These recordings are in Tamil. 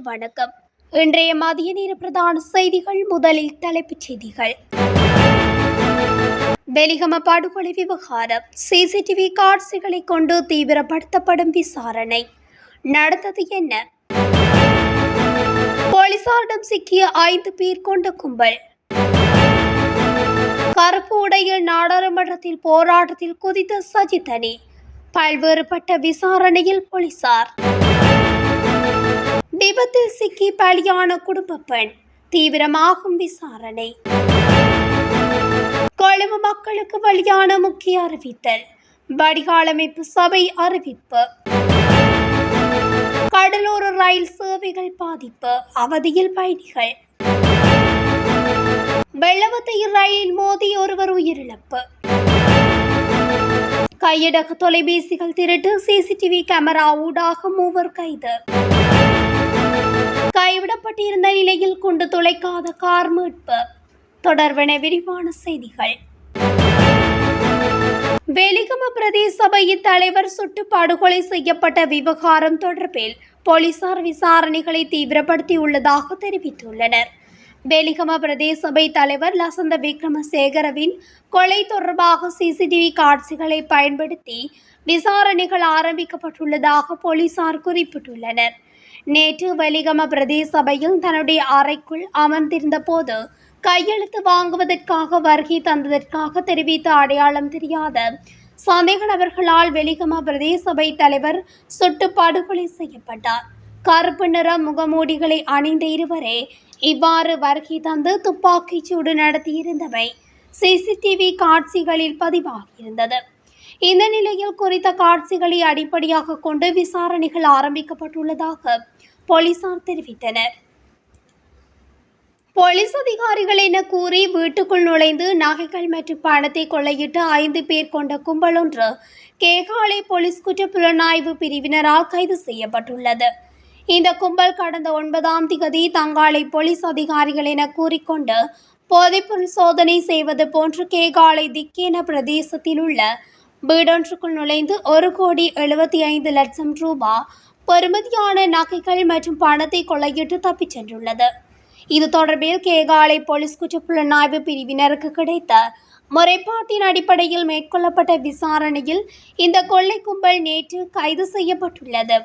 நேர்களுக்கு வணக்கம். இன்றைய மதிய நேர பிரதான செய்திகள் முதலில் தலைப்புச் செய்திகள். வெலிகம படுகொலை விவகாரம். சிசிடிவி காட்சிகளை கொண்டு தீவிரப்படுத்தப்படும் விசாரணை. நடந்தது என்ன? போலீசாரிடம் சிக்கிய ஐந்து பேர் கொண்ட கும்பல். கருப்பு உடையில் நாடாளுமன்றத்தில் போராட்டத்தில் குதித்த சஜிதனி பல்வேறுபட்ட விசாரணையில் போலீசார் விபத்தில் சிக்கி பலியான குடும்ப பெண் தீவிரமாகும் விசாரணை. கொழும்பு மக்களுக்கு வழியான முக்கிய அறிவித்தல். வடிகாலமைப்பு சபை அறிவிப்பு. கடலோர ரயில் சேவைகள் பாதிப்பு. அவதியில் பயணிகள். வெள்ளவத்தை ரயிலில் மோதி ஒருவர் உயிரிழப்பு. கையடக தொலைபேசிகள் திருட்டு. சிசிடிவி கேமரா ஊடாக மூவர் கைது. கைவிடப்பட்டிருந்த நிலையில் கொண்டு துளைக்காத கார் மீட்பு. தொடர்வன விரிவான செய்திகள். வெலிகம பிரதேச சபையின் தலைவர் சுட்டு படுகொலை செய்யப்பட்ட விவகாரம் தொடர்பில் போலீசார் விசாரணைகளை தீவிரப்படுத்தியுள்ளதாக தெரிவித்துள்ளனர். வெலிகம பிரதேச சபை தலைவர் லசந்த விக்ரமசேகரவின் கொலை தொடர்பாக சிசிடிவி காட்சிகளை பயன்படுத்தி விசாரணைகள் ஆரம்பிக்கப்பட்டுள்ளதாக போலீசார் குறிப்பிட்டுள்ளனர். நேற்று வெலிகம பிரதேச சபையில் தன்னுடைய அறைக்குள் அமர்ந்திருந்த போது கையெழுத்து வாங்குவதற்காக வருகை தந்ததற்காக தெரிவித்த அடையாளம் தெரியாத சந்தேக நபர்களால் வெலிகம பிரதேச சபை தலைவர் சுட்டு படுகொலை செய்யப்பட்டார். கருப்பு நிற முகமூடிகளை அணிந்த இருவரே இவ்வாறு வருகை தந்து துப்பாக்கிச் சூடு நடத்தியிருந்தவை சிசிடிவி காட்சிகளில் பதிவாகியிருந்தது. இந்த நிலையில் குறித்த காட்சிகளை அடிப்படையாக கொண்டு விசாரணைகள் ஆரம்பிக்கப்பட்டுள்ளதாக போலீசார் தெரிவித்தனர். போலீஸ் அதிகாரிகள் என கூறி வீட்டுக்குள் நுழைந்து நகைகள் மற்றும் பணத்தை கொள்ளையிட்டு ஐந்து பேர் கொண்ட கும்பல் ஒன்று கேகாலை போலீஸ் குற்றப்புலனாய்வு பிரிவினரால் கைது செய்யப்பட்டுள்ளது. இந்த கும்பல் கடந்த ஒன்பதாம் திகதி தங்களை போலீஸ் அதிகாரிகள் என கூறிக்கொண்டு போதைப்பொருள் சோதனை செய்வது போன்று கேகாலை திக்கேன பிரதேசத்தில் உள்ள வீடொன்றுக்குள் நுழைந்து ஒரு கோடி எழுபத்தி ஐந்து லட்சம் ரூபாய் பெறுமதியான நகைகள் மற்றும் பணத்தை கொள்ளையிட்டு தப்பிச் சென்றுள்ளது. இது தொடர்பில் கேகாலை போலீஸ் குற்றப்புலனாய்வு பிரிவினருக்கு கிடைத்த முறைப்பாட்டின் அடிப்படையில் மேற்கொள்ளப்பட்ட விசாரணையில் இந்த கொள்ளை கும்பல் நேற்று கைது செய்யப்பட்டுள்ளது.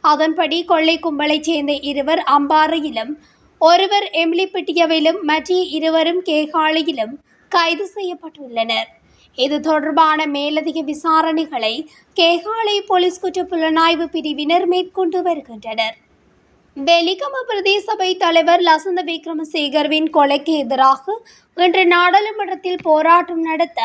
அதன்படி கொள்ளை கும்பலைச் சேர்ந்த இருவர் அம்பாறையிலும் ஒருவர் எம்லிப்பிட்டியவிலும் மற்ற இருவரும் கேகாலையிலும் கைது செய்யப்பட்டுள்ளனர். இது தொடர்பான மேலதிக விசாரணைகளை கேகாலை போலீஸ் குற்ற புலனாய்வு பிரிவினர் மேற்கொண்டு வருகின்றனர். வெலிகம பிரதேசபை தலைவர் லசந்த விக்ரமசேகர்வின் கொலைக்கு எதிராக இன்று நாடாளுமன்றத்தில் போராட்டம் நடத்த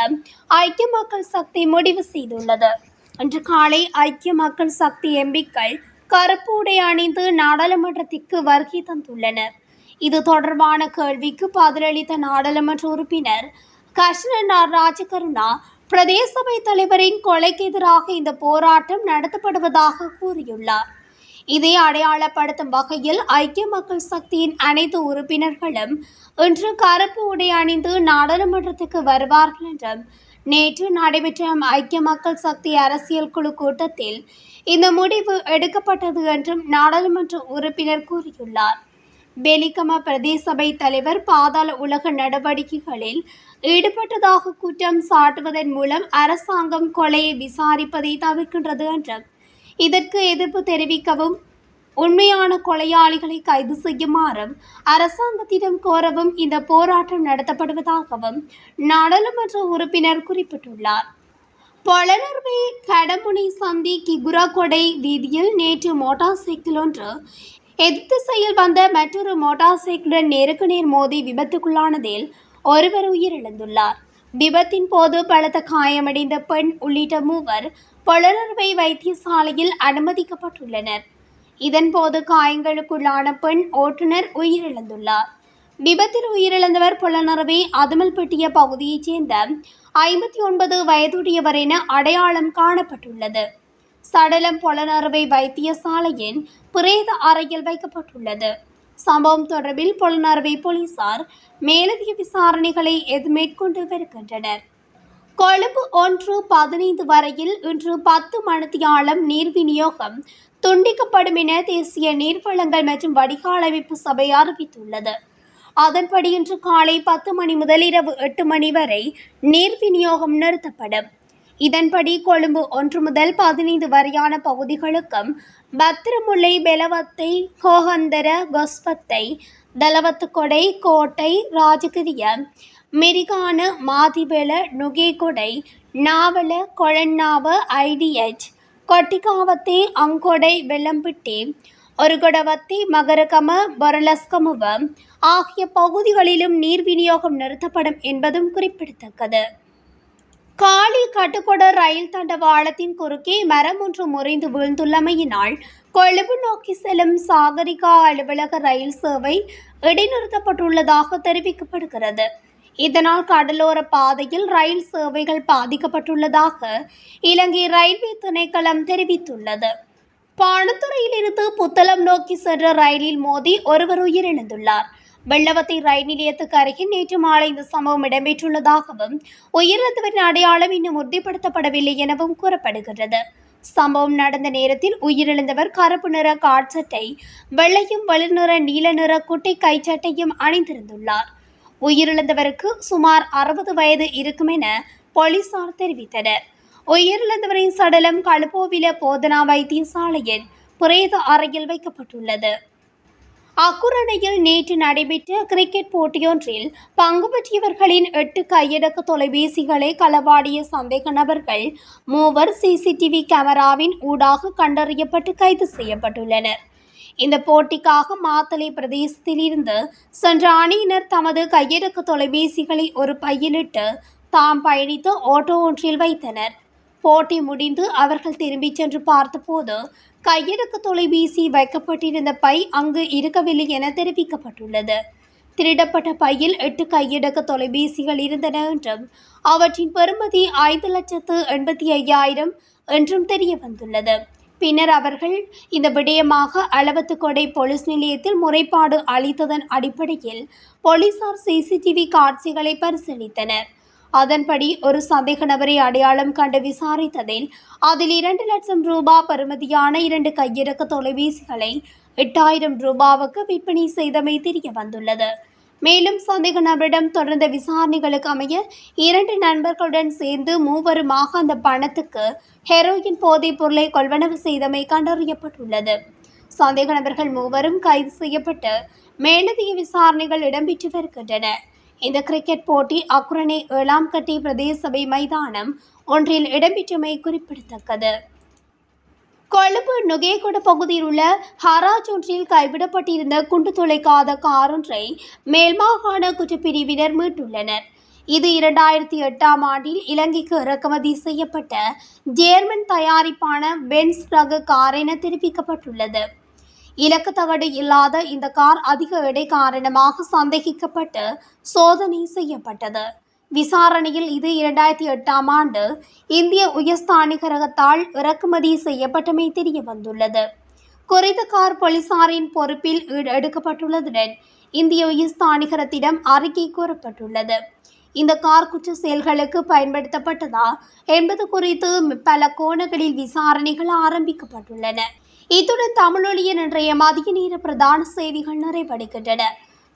ஐக்கிய மக்கள் சக்தி முடிவு செய்துள்ளது. இன்று காலை ஐக்கிய மக்கள் சக்தி எம்பிக்கள் கருப்பு உடை அணிந்து நாடாளுமன்றத்திற்கு வருகை தந்துள்ளனர். இது தொடர்பான கேள்விக்கு பதிலளித்த நாடாளுமன்ற உறுப்பினர் கர்ஷனர் ராஜகருணா பிரதேசபை தலைவரின் கொலைக்கு எதிராக இந்த போராட்டம் நடத்தப்படுவதாக கூறியுள்ளார். இதை அடையாளப்படுத்தும் வகையில் ஐக்கிய மக்கள் சக்தியின் அனைத்து உறுப்பினர்களும் இன்று கருப்பு உடை அணிந்து நாடாளுமன்றத்துக்கு வருவார்கள் என்றும் நேற்று நடைபெற்ற ஐக்கிய மக்கள் சக்தி அரசியல் குழு கூட்டத்தில் இந்த முடிவு எடுக்கப்பட்டது என்றும் நாடாளுமன்ற உறுப்பினர் கூறியுள்ளார். பெலிகம பிரதேசபை தலைவர் பாதாள உலக நடவடிக்கைகளில் ஈடுபட்டதாக குற்றம் சாட்டுவதன் மூலம் அரசாங்கம் கொலையை விசாரிப்பதை தவிர்க்கின்றது என்றும் இதற்கு எதிர்ப்பு தெரிவிக்கவும் உண்மையான கொலையாளிகளை கைது செய்யுமாறும் அரசாங்கத்திடம் கோரவும் இந்த போராட்டம் நடத்தப்படுவதாகவும் நாடாளுமன்ற உறுப்பினர் குறிப்பிட்டுள்ளார். பொலனர்வே கடமுனை சந்தி கிகுராகொடை வீதியில் நேற்று மோட்டார் சைக்கிள் ஒன்று எதிர்த்திசையில் வந்த மற்றொரு மோட்டார் சைக்கிளுடன் நேருக்கு நேர் மோதி விபத்துக்குள்ளானதில் ஒருவர் உயிரிழந்துள்ளார். விபத்தின் போது பலத்த காயமடைந்த பெண் உள்ளிட்ட மூவர் பொலனர்வை வைத்தியசாலையில் அனுமதிக்கப்பட்டுள்ளனர். இதன்போது காயங்களுக்குள்ளான பெண் ஓட்டுநர் உயிரிழந்துள்ளார். விபத்தில் உயிரிழந்தவர் புலனறுவை அதுமல்பட்டிய பகுதியைச் சேர்ந்த ஐம்பத்தி ஒன்பது வயதுடையவர் என அடையாளம் காணப்பட்டுள்ளது. சடலம் புலனறுவை வைத்தியசாலையின் பிரேத அறையில் வைக்கப்பட்டுள்ளது. சம்பவம் தொடர்பில் புலனறுவை போலீசார் மேலதிக விசாரணைகளை எது மேற்கொண்டு வருகின்றனர். கொழும்பு ஒன்று பதினைந்து வரையில் இன்று பத்து மணித்தியாலம் நீர் விநியோகம் துண்டிக்கப்படும் என தேசிய நீர்வளங்கள் மற்றும் வடிகால் அமைப்பு சபை அறிவித்துள்ளது. அதன்படி இன்று காலை பத்து மணி முதல் இரவு எட்டு மணி வரை நீர் விநியோகம் நிறுத்தப்படும். இதன்படி கொழும்பு ஒன்று முதல் பதினைந்து வரையான பகுதிகளுக்கும் பத்திரமுல்லை பெலவத்தை கோகந்தர கொஸ்பத்தை தலவத்துக்கொடை கோட்டை ராஜகிரிய மிரிகான மாதிபெல நுகேகொடை நாவல கொழன்னாவ ஐடிஎச் கொட்டிகாவத்தை அங்கொடை வெள்ளம்பிட்டி ஒருகொடவத்தி மகரகம பொரலஸ்கமுவ ஆகிய பகுதிகளிலும் நீர் விநியோகம் நிறுத்தப்படும் என்பதும் குறிப்பிடத்தக்கது. காளி கட்டுக்கொட ரயில் தண்டவாளத்தின் குறுக்கே மரம் ஒன்று முறிந்து வீழ்ந்துள்ளமையினால் கொழும்பு நோக்கி செல்லும் சாகரிகா அலுவலக ரயில் சேவை இடைநிறுத்தப்பட்டுள்ளதாக தெரிவிக்கப்படுகிறது. இதனால் கடலோர பாதையில் ரயில் சேவைகள் பாதிக்கப்பட்டுள்ளதாக இலங்கை ரயில்வே திணைக்களம் தெரிவித்துள்ளது. பாணத்துறையிலிருந்து புத்தளம் நோக்கி சென்ற ரயிலில் மோதி ஒருவர் உயிரிழந்துள்ளார். வெள்ளவத்தை ரயில் நிலையத்துக்கு அருகில் நேற்று மாலை இந்த சம்பவம் இடம்பெற்றுள்ளதாகவும் உயிரிழந்தவரின் அடையாளம் இன்னும் உறுதிப்படுத்தப்படவில்லை எனவும் கூறப்படுகிறது சம்பவம் நடந்த நேரத்தில் உயிரிழந்தவர் கருப்பு நிற காட்சட்டை வெள்ளையும் வெளிர் நிற நீல நிற குட்டை கைச்சட்டையும் அணிந்திருந்துள்ளார். உயிரிழந்தவருக்கு சுமார் அறுபது வயது இருக்கும் என போலீசார் தெரிவித்தனர். உயிரிழந்தவரின் சடலம் கழுப்போவில போதனா வைத்தியசாலையில் பிரேத அறையில் வைக்கப்பட்டுள்ளது. அக்குரணையில் நேற்று நடைபெற்ற கிரிக்கெட் போட்டியொன்றில் பங்கு பெற்றியவர்களின் எட்டு கையடக்க தொலைபேசிகளை களவாடிய சந்தேக நபர்கள் மூவர் சிசிடிவி கேமராவின் ஊடாக கண்டறியப்பட்டு கைது செய்யப்பட்டுள்ளனர். இந்த போட்டிக்காக மாத்தளை பிரதேசத்திலிருந்து சென்ற அணியினர் தமது கையடக்க தொலைபேசிகளை ஒரு பையிலிட்டு தாம் பயணித்து ஓட்டோ ஒன்றில் வைத்தனர். போட்டி முடிந்து அவர்கள் திரும்பிச் சென்று பார்த்தபோது கையடக்க தொலைபேசி வைக்கப்பட்டிருந்த பை அங்கு இருக்கவில்லை என தெரிவிக்கப்பட்டுள்ளது. திருடப்பட்ட பையில் எட்டு கையடக்க தொலைபேசிகள் இருந்தன என்றும் அவற்றின் பெறுமதி ஐந்து லட்சத்து எண்பத்தி ஐயாயிரம் என்றும் தெரிய வந்துள்ளது பின்னர் அவர்கள் இந்த விடயமாக அளவத்துக்கொடை போலீஸ் நிலையத்தில் முறைப்பாடு அளித்ததன் அடிப்படையில் போலீசார் சிசிடிவி காட்சிகளை பரிசீலித்தனர். அதன்படி ஒரு சந்தேக நபரை அடையாளம் கண்டு விசாரித்ததில் அதில் இரண்டு லட்சம் ரூபாய் பெறுமதியான இரண்டு கையிறக்க தொலைபேசிகளை எட்டாயிரம் ரூபாவுக்கு விற்பனை செய்தமை தெரிய வந்துள்ளது மேலும் சந்தேக நபரிடம் தொடர்ந்த விசாரணைகளுக்கு அமைய இரண்டு நண்பர்களுடன் சேர்ந்து மூவருமாக அந்த பணத்துக்கு ஹெரோயின் போதைப் பொருளை கொள்வனவு செய்தமை கண்டறியப்பட்டுள்ளது. சந்தேக நபர்கள் மூவரும் கைது செய்யப்பட்டு மேலதிக விசாரணைகள் இடம்பெற்று வருகின்றன. இந்த கிரிக்கெட் போட்டி அக்குரணை ஏழாம் கட்டி பிரதேச சபை மைதானம் ஒன்றில் இடம்பெற்றமை குறிப்பிடத்தக்கது. கொழும்பு நுகேகொட பகுதியில் உள்ள ஹராஜ் ஒன்றில் கைவிடப்பட்டிருந்த குண்டு துளைக்காத கார் ஒன்றை மேல்மாகாண குற்றப்பிரிவினர் மீட்டுள்ளனர். இது இரண்டாயிரத்தி எட்டாம் ஆண்டில் இலங்கைக்கு இறக்குமதி செய்யப்பட்ட ஜேர்மன் தயாரிப்பான பென்ஸ் ரக கார் என தெரிவிக்கப்பட்டுள்ளது. இலக்கு தகடு இல்லாத இந்த கார் அதிக எடை காரணமாக சந்தேகிக்கப்பட்டு சோதனை செய்யப்பட்டது. விசாரணையில் இது இரண்டாயிரத்தி எட்டாம் ஆண்டு இந்திய உயர்ஸ்தானிகரகத்தால் இறக்குமதி செய்யப்பட்டமை தெரிய வந்துள்ளது. குறித்த கார் போலீசாரின் பொறுப்பில் எடுக்கப்பட்டுள்ளதுடன் இந்திய உயர்ஸ்தானிகரத்திடம் அறிக்கை கூறப்பட்டுள்ளது. இந்த கார் குற்ற செயல்களுக்கு பயன்படுத்தப்பட்டதா என்பது குறித்து பல கோணங்களில் விசாரணைகள் ஆரம்பிக்கப்பட்டுள்ளன. இத்துடன் தமிழொலியின் இன்றைய மதிய நேர பிரதான செய்திகள் நிறைவடைகின்றன.